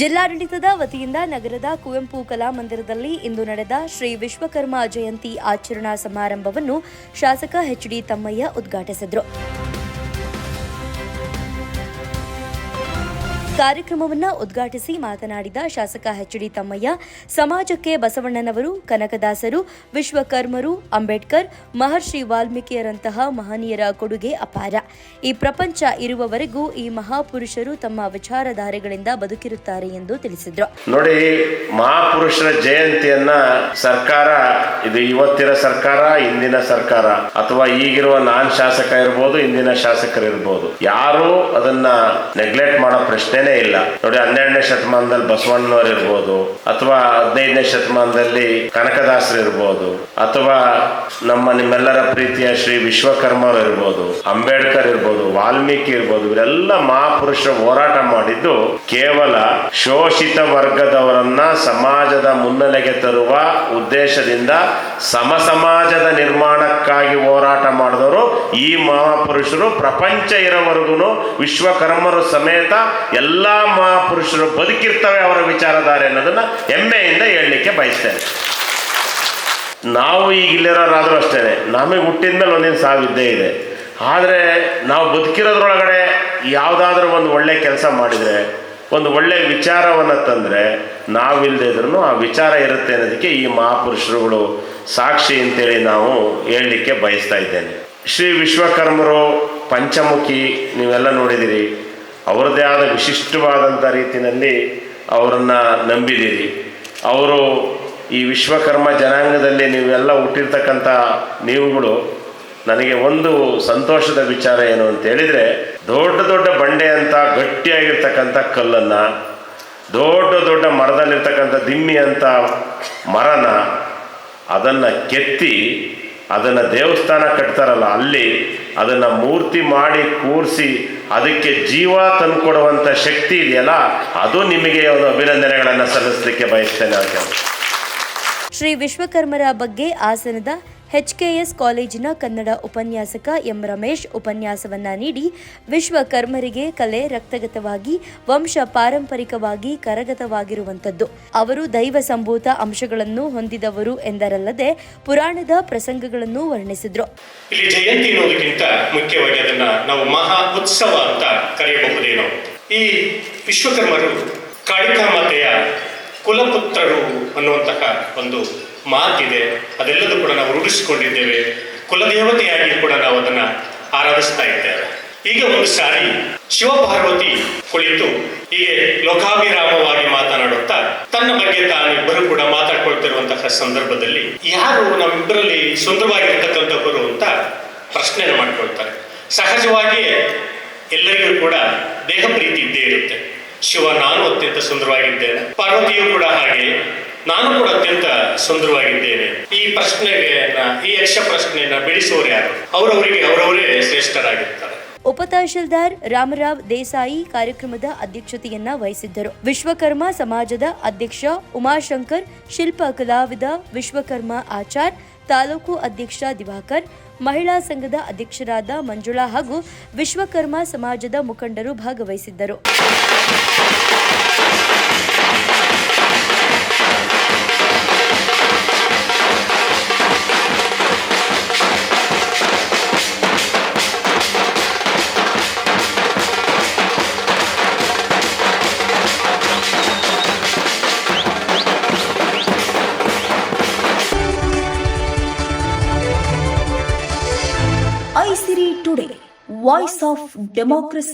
ಜಿಲ್ಲಾಡಳಿತದ ವತಿಯಿಂದ ನಗರದ ಕುವೆಂಪು ಕಲಾ ಮಂದಿರದಲ್ಲಿ ಇಂದು ನಡೆದ ಶ್ರೀ ವಿಶ್ವಕರ್ಮ ಜಯಂತಿ ಆಚರಣಾ ಸಮಾರಂಭವನ್ನು ಶಾಸಕ ಎಚ್ಡಿ ತಮ್ಮಯ್ಯ ಉದ್ಘಾಟಿಸಿದರು. ಕಾರ್ಯಕ್ರಮವನ್ನು ಉದ್ಘಾಟಿಸಿ ಮಾತನಾಡಿದ ಶಾಸಕ ಎಚ್ಡಿ ತಮ್ಮಯ್ಯ, ಸಮಾಜಕ್ಕೆ ಬಸವಣ್ಣನವರು, ಕನಕದಾಸರು, ವಿಶ್ವಕರ್ಮರು, ಅಂಬೇಡ್ಕರ್, ಮಹರ್ಷಿ ವಾಲ್ಮೀಕಿಯರಂತಹ ಮಹನೀಯರ ಕೊಡುಗೆ ಅಪಾರ. ಈ ಪ್ರಪಂಚ ಇರುವವರೆಗೂ ಈ ಮಹಾಪುರುಷರು ತಮ್ಮ ವಿಚಾರಧಾರೆಗಳಿಂದ ಬದುಕಿರುತ್ತಾರೆ ಎಂದು ತಿಳಿಸಿದರು. ನೋಡಿ, ಮಹಾಪುರುಷರ ಜಯಂತಿಯನ್ನ ಸರ್ಕಾರ, ಇದು ಇವತ್ತಿನ ಸರ್ಕಾರ, ಇಂದಿನ ಸರ್ಕಾರ, ಅಥವಾ ಈಗಿರುವ ನಾನ್ ಶಾಸಕ ಇರ್ಬೋದು, ಇಂದಿನ ಶಾಸಕರು ಇರ್ಬೋದು ಯಾರು ಅದನ್ನ ನೆಗ್ಲೆಕ್ಟ್ ಮಾಡೋ ಇಲ್ಲ. ನೋಡಿ, ಹನ್ನೆರಡನೇ ಶತಮಾನದಲ್ಲಿ ಬಸವಣ್ಣನವರು ಇರ್ಬೋದು, ಅಥವಾ ಹದಿನೈದನೇ ಶತಮಾನದಲ್ಲಿ ಕನಕದಾಸರು ಇರ್ಬೋದು, ಅಥವಾ ನಮ್ಮ ನಿಮ್ಮೆಲ್ಲರ ಪ್ರೀತಿಯ ಶ್ರೀ ವಿಶ್ವಕರ್ಮರು ಇರ್ಬೋದು, ಅಂಬೇಡ್ಕರ್ ಇರ್ಬೋದು, ವಾಲ್ಮೀಕಿ ಇರ್ಬೋದು, ಇವರೆಲ್ಲ ಮಹಾಪುರುಷರು ಹೋರಾಟ ಮಾಡಿದ್ದು ಕೇವಲ ಶೋಷಿತ ವರ್ಗದವರನ್ನ ಸಮಾಜದ ಮುನ್ನೆಲೆಗೆ ತರುವ ಉದ್ದೇಶದಿಂದ ಸಮ ಸಮಾಜದ ನಿರ್ಮಾಣಕ್ಕಾಗಿ ಹೋರಾಟ ಮಾಡಿದವರು ಈ ಮಹಾಪುರುಷರು ಪ್ರಪಂಚ ಇರೋವರೆಗೂ ವಿಶ್ವಕರ್ಮರು ಸಮೇತ ಎಲ್ಲ ಮಹಾಪುರುಷರು ಬದುಕಿರ್ತವೆ ಅವರ ವಿಚಾರಧಾರೆ ಅನ್ನೋದನ್ನ ಹೆಮ್ಮೆಯಿಂದ ಹೇಳಲಿಕ್ಕೆ ಬಯಸ್ತೇನೆ. ನಾವು ಈಗ ಇಲ್ಲಿರೋರಾದ್ರೂ ಅಷ್ಟೇ ನಮಗೆ ಹುಟ್ಟಿದ ಮೇಲೆ ಒಂದಿನ ಸಾವಿದ್ದೇ ಇದೆ. ಆದರೆ ನಾವು ಬದುಕಿರೋದ್ರೊಳಗಡೆ ಯಾವುದಾದ್ರೂ ಒಂದು ಒಳ್ಳೆ ಕೆಲಸ ಮಾಡಿದರೆ, ಒಂದು ಒಳ್ಳೆ ವಿಚಾರವನ್ನು ತಂದರೆ ನಾವಿಲ್ಲದೆ ಇದ್ರೂ ಆ ವಿಚಾರ ಇರುತ್ತೆ ಅನ್ನೋದಕ್ಕೆ ಈ ಮಹಾಪುರುಷರುಗಳು ಸಾಕ್ಷಿ ಅಂತೇಳಿ ನಾವು ಹೇಳಲಿಕ್ಕೆ ಬಯಸ್ತಾ ಇದ್ದೇನೆ. ಶ್ರೀ ವಿಶ್ವಕರ್ಮರು ಪಂಚಮುಖಿ ನೀವೆಲ್ಲ ನೋಡಿದಿರಿ ಅವರದ್ದೇ ಆದ ವಿಶಿಷ್ಟವಾದಂಥ ರೀತಿಯಲ್ಲಿ ಅವರನ್ನು ನಂಬಿದ್ದೀರಿ ಅವರು ಈ ವಿಶ್ವಕರ್ಮ ಜನಾಂಗದಲ್ಲಿ ನೀವೆಲ್ಲ ಹುಟ್ಟಿರ್ತಕ್ಕಂಥ ನೀವುಗಳು, ನನಗೆ ಒಂದು ಸಂತೋಷದ ವಿಚಾರ ಏನು ಅಂತ ಹೇಳಿದರೆ, ದೊಡ್ಡ ದೊಡ್ಡ ಬಂಡೆ ಅಂತ ಗಟ್ಟಿಯಾಗಿರ್ತಕ್ಕಂಥ ಕಲ್ಲನ್ನು, ದೊಡ್ಡ ದೊಡ್ಡ ಮರದಲ್ಲಿರ್ತಕ್ಕಂಥ ದಿಮ್ಮಿ ಅಂತ ಮರನ ಅದನ್ನು ಕೆತ್ತಿ ಅದನ್ನು ದೇವಸ್ಥಾನ ಕಟ್ತಾರಲ್ಲ ಅಲ್ಲಿ ಅದನ್ನು ಮೂರ್ತಿ ಮಾಡಿ ಕೂರಿಸಿ ಅದಕ್ಕೆ ಜೀವ ತಂದುಕೊಡುವಂಥ ಶಕ್ತಿ ಇದೆಯಲ್ಲ, ಅದು ನಿಮಗೆ ಒಂದು ಅಭಿನಂದನೆಗಳನ್ನು ಸಲ್ಲಿಸಲಿಕ್ಕೆ ಬಯಸ್ತೇನೆ ಅಂತ ಶ್ರೀ ವಿಶ್ವಕರ್ಮರ ಬಗ್ಗೆ ಹಾಸನದ ಎಚ್ಕೆಎಸ್ ಕಾಲೇಜಿನ ಕನ್ನಡ ಉಪನ್ಯಾಸಕ ಎಂ ರಮೇಶ್ ಉಪನ್ಯಾಸವನ್ನ ನೀಡಿ ವಿಶ್ವಕರ್ಮರಿಗೆ ಕಲೆ ರಕ್ತಗತವಾಗಿ, ವಂಶ ಪಾರಂಪರಿಕವಾಗಿ ಕರಗತವಾಗಿರುವಂಥದ್ದು. ಅವರು ದೈವ ಸಂಭೂತ ಅಂಶಗಳನ್ನು ಹೊಂದಿದವರು ಎಂದರಲ್ಲದೆ ಪುರಾಣದ ಪ್ರಸಂಗಗಳನ್ನು ವರ್ಣಿಸಿದ್ರು. ಇಲ್ಲಿ ಜಯಂತಿ ಅನ್ನೋದಕ್ಕಿಂತ ಮುಖ್ಯವಾಗಿ ಅದನ್ನ ನಾವು ಮಹಾ ಉತ್ಸವ ಅಂತ ಕರೆಯಬಹುದೇನೋ. ಈ ವಿಶ್ವಕರ್ಮರು ಕಾಳಿಕಾಮಾತೆಯ ಕುಲಪುತ್ರರು ಅನ್ನುವಂತಹ ಒಂದು ಮಾತಿದೆ ಅದೆಲ್ಲದೂ ಕೂಡ ನಾವು ರೂಢಿಸಿಕೊಂಡಿದ್ದೇವೆ. ಕುಲದೇವತೆಯಾಗಿ ಕೂಡ ನಾವು ಅದನ್ನ ಆರಾಧಿಸ್ತಾ ಇದ್ದೇವೆ. ಈಗ ಒಂದು ಸಾರಿ ಶಿವಪಾರ್ವತಿ ಕುಳಿತು ಹೀಗೆ ಲೋಕಾಭಿರಾಮವಾಗಿ ಮಾತನಾಡುತ್ತಾ ತನ್ನ ಬಗ್ಗೆ ತಾನಿಬ್ಬರು ಕೂಡ ಮಾತಾಡ್ಕೊಳ್ತಿರುವಂತಹ ಸಂದರ್ಭದಲ್ಲಿ ಯಾರು ನಮ್ಮಿಬ್ಬರಲ್ಲಿ ಸುಂದರವಾಗಿರ್ತಕ್ಕಂಥವರು ಅಂತ ಪ್ರಶ್ನೆಯನ್ನು ಮಾಡ್ಕೊಳ್ತಾರೆ. ಸಹಜವಾಗಿಯೇ ಎಲ್ಲರಿಗೂ ಕೂಡ ದೇಹ ಪ್ರೀತಿ ಇದ್ದೇ ಇರುತ್ತೆ. ಶಿವ, ನಾನು ಅತ್ಯಂತ ಸುಂದರವಾಗಿದ್ದೇನೆ. ಪಾರ್ವತಿಯು ಕೂಡ ಹಾಗೆ. ನಾನು ಕೂಡ ಅತ್ಯಂತ ಸುಂದರವಾಗಿದ್ದೇನೆ. ಈ ಪ್ರಶ್ನೆಗೆ ಈ ಯಕ್ಷ ಪ್ರಶ್ನೆಯನ್ನ ಬಿಡಿಸುವವರು ಯಾರು? ಅವರವರಿಗೆ, ಅವರವರೇ ಶ್ರೇಷ್ಠರಾಗಿರ್ತಾರೆ. ಉಪತಹಶೀಲ್ದಾರ್ ರಾಮರಾವ್ ದೇಸಾಯಿ ಕಾರ್ಯಕ್ರಮದ ಅಧ್ಯಕ್ಷತೆಯನ್ನ ವಹಿಸಿದ್ದರು. ವಿಶ್ವಕರ್ಮ ಸಮಾಜದ ಅಧ್ಯಕ್ಷ ಉಮಾಶಂಕರ್, ಶಿಲ್ಪ ಕಲಾವಿದ ವಿಶ್ವಕರ್ಮ ಆಚಾರ್, ತಾಲೂಕು ಅಧ್ಯಕ್ಷ ದಿವಾಕರ್, ಮಹಿಳಾ ಸಂಘದ ಅಧ್ಯಕ್ಷರಾದ ಮಂಜುಳಾ ಹಾಗೂ ವಿಶ್ವಕರ್ಮ ಸಮಾಜದ ಮುಖಂಡರು ಭಾಗವಹಿಸಿದ್ದರು. today, Voice of Democracy